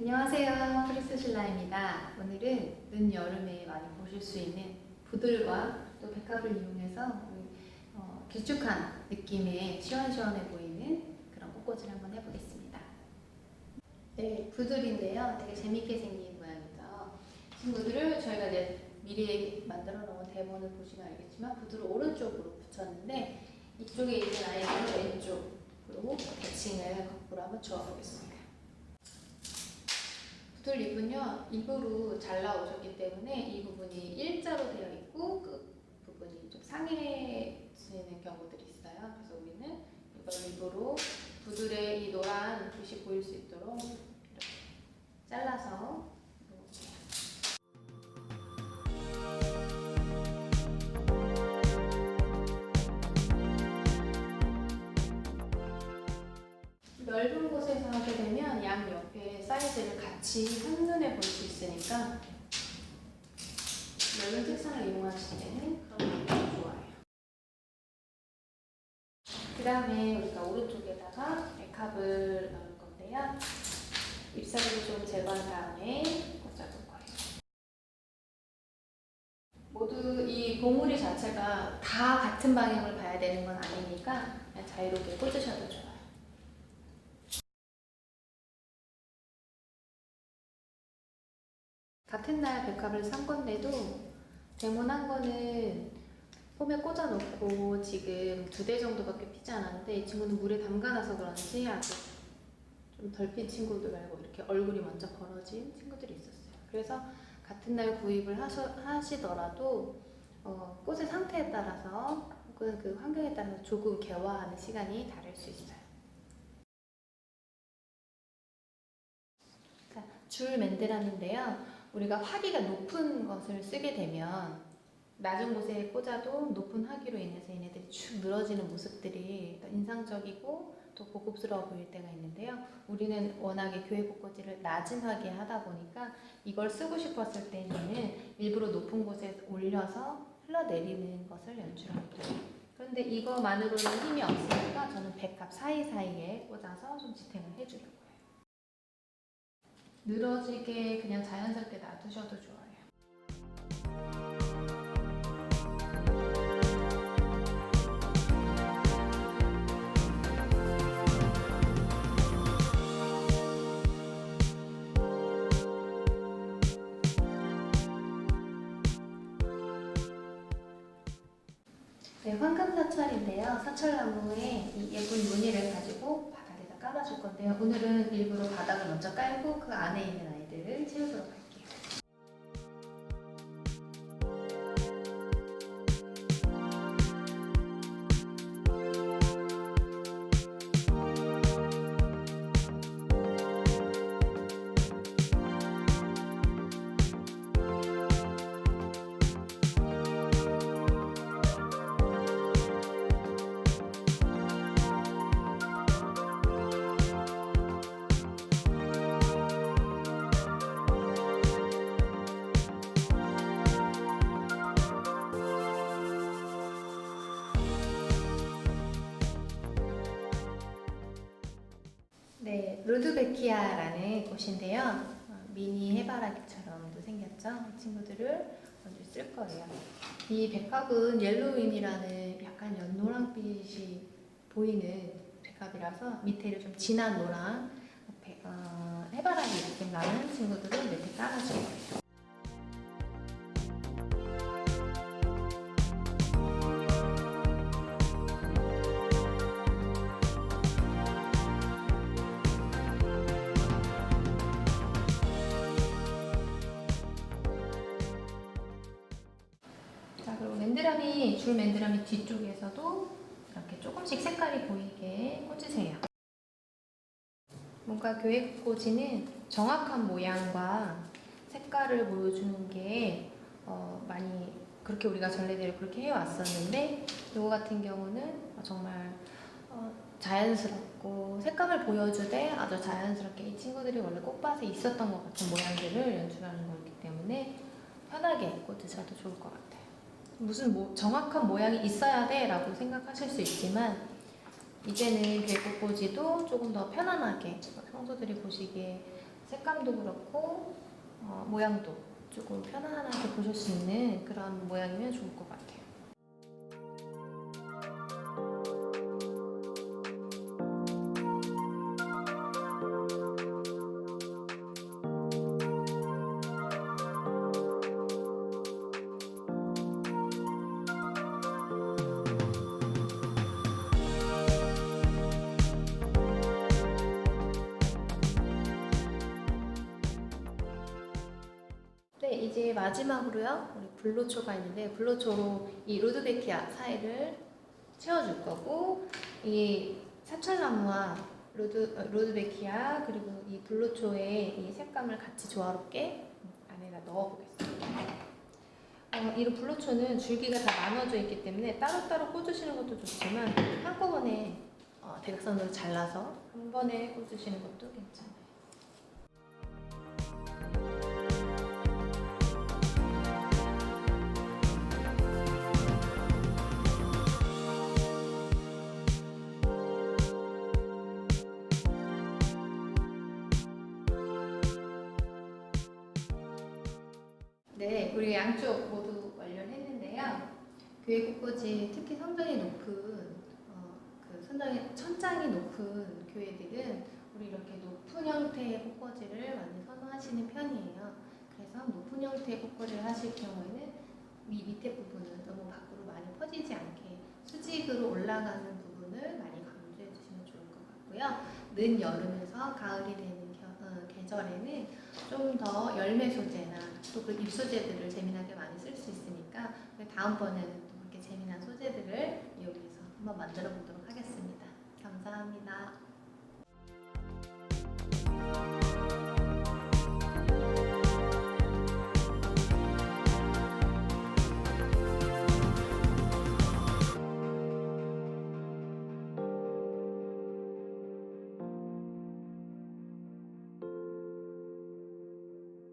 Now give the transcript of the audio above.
안녕하세요. 프리스 신라입니다. 오늘은 늦여름에 많이 보실 수 있는 부들과 또 백합을 이용해서 어, 길쭉한 느낌의 시원시원해 보이는 그런 꽃꽂이를 한번 해보겠습니다. 네, 부들인데요. 되게 재밌게 생긴 모양이죠. 친구들을 저희가 이제 미리 만들어 놓은 대본을 보시면 알겠지만 부들을 오른쪽으로 붙였는데 이쪽에 있는 아이들은 왼쪽으로 대칭을 거꾸로 한번 주어보겠습니다. 부들 잎은요 입으로 잘 나오셨기 때문에 이 부분이 일자로 되어 있고 끝 부분이 좀 상해지는 경우들이 있어요. 그래서 우리는 이걸 입으로 부들의 이 노란 빛이 보일 수 있도록 이렇게 잘라서. 넓은 곳에서 하게 되면 양 옆에 사이즈를 같이 한눈에 볼 수 있으니까 넓은 책상을 이용하실 때는 그런 게 좋아요. 그 다음에 우리가 오른쪽에다가 백합을 넣을 건데요. 잎사귀를 좀 제거한 다음에 꽂아볼 거예요. 모두 이 봉우리 자체가 다 같은 방향을 봐야 되는 건 아니니까 자유롭게 꽂으셔도 좋아요. 같은 날 백합을 산 건데도 데몬한 거는 폼에 꽂아놓고 지금 두 대 정도밖에 피지 않았는데 이 친구는 물에 담가놔서 그런지 아직 좀 덜 핀 친구들 말고 이렇게 얼굴이 먼저 벌어진 친구들이 있었어요. 그래서 같은 날 구입을 하셔, 하시더라도 어, 꽃의 상태에 따라서 혹은 그 환경에 따라서 조금 개화하는 시간이 다를 수 있어요. 자, 줄 맨드람인데요. 우리가 화기가 높은 것을 쓰게 되면 낮은 곳에 꽂아도 높은 화기로 인해서 얘네들이 축 늘어지는 모습들이 더 인상적이고 또 고급스러워 보일 때가 있는데요. 우리는 워낙에 교회 꽃꽂이를 낮은 화기에 하다 보니까 이걸 쓰고 싶었을 때는 일부러 높은 곳에 올려서 흘러내리는 것을 연출합니다. 그런데 이거만으로는 힘이 없으니까 저는 백합 사이사이에 꽂아서 좀 지탱을 해주려고. 늘어지게 그냥 자연스럽게 놔두셔도 좋아요. 네, 황금 사철인데요. 사철나무에 이 예쁜 무늬를 가지고 깔아줄 건데요. 오늘은 일부러 바닥을 먼저 깔고 그 안에 있는 아이들을 채우도록 할게요. 네, 루드베키아라는 꽃인데요. 어, 미니 해바라기처럼도 생겼죠. 이 친구들을 먼저 쓸 거예요. 이 백합은 옐로우인이라는 약간 연노랑빛이 보이는 백합이라서 밑에를 좀 진한 노랑, 배- 어, 해바라기 느낌 나는 친구들은 밑에 깔아줄 거예요. 맨드라미, 줄 맨드라미 뒤쪽에서도 이렇게 조금씩 색깔이 보이게 꽂으세요. 뭔가 교회 꽂이는 정확한 모양과 색깔을 보여주는 게 어, 많이 그렇게 우리가 전례대로 그렇게 해왔었는데 이거 같은 경우는 정말 어, 자연스럽고 색감을 보여주되 아주 자연스럽게 이 친구들이 원래 꽃밭에 있었던 것 같은 모양들을 연출하는 거기 때문에 편하게 꽂으셔도 좋을 것 같아요. 무슨 뭐 정확한 모양이 있어야 돼라고 생각하실 수 있지만 이제는 괴꽃꽂이도 조금 더 편안하게 성도들이 보시기에 색감도 그렇고 어, 모양도 조금 편안하게 보실 수 있는 그런 모양이면 좋을 것 같아요. 이제 마지막으로요. 우리 블로초가 있는데 블로초로 이 루드베키아 사이를 채워줄 거고 이 사철나무와 루드 어, 루드베키아 그리고 이 블로초의 이 색감을 같이 조화롭게 안에다 넣어보겠습니다. 어, 이 블로초는 줄기가 다 나눠져 있기 때문에 따로따로 꽂으시는 것도 좋지만 한꺼번에 어, 대각선으로 잘라서 한 번에 꽂으시는 것도 괜찮아요. 네, 우리 양쪽 모두 완료했는데요. 교회 곳곳이 특히 성장이 높은 어, 그 선장이 천장이 높은 교회들은 우리 이렇게 높은 형태의 꽃꽂이를 많이 선호하시는 편이에요. 그래서 높은 형태의 꽃꽂이를 하실 경우에는 위 밑에 부분은 너무 밖으로 많이 퍼지지 않게 수직으로 올라가는 부분을 많이 강조해 주시면 좋을 것 같고요. 늦 여름에서 가을이 되는 겨- 어, 계절에는 좀 더 열매 소재나 또그잎 소재들을 재미나게 많이 쓸 수 있으니까 다음번에는 또 그렇게 재미난 소재들을 이용해서 한번 만들어 보도록 하겠습니다. 감사합니다.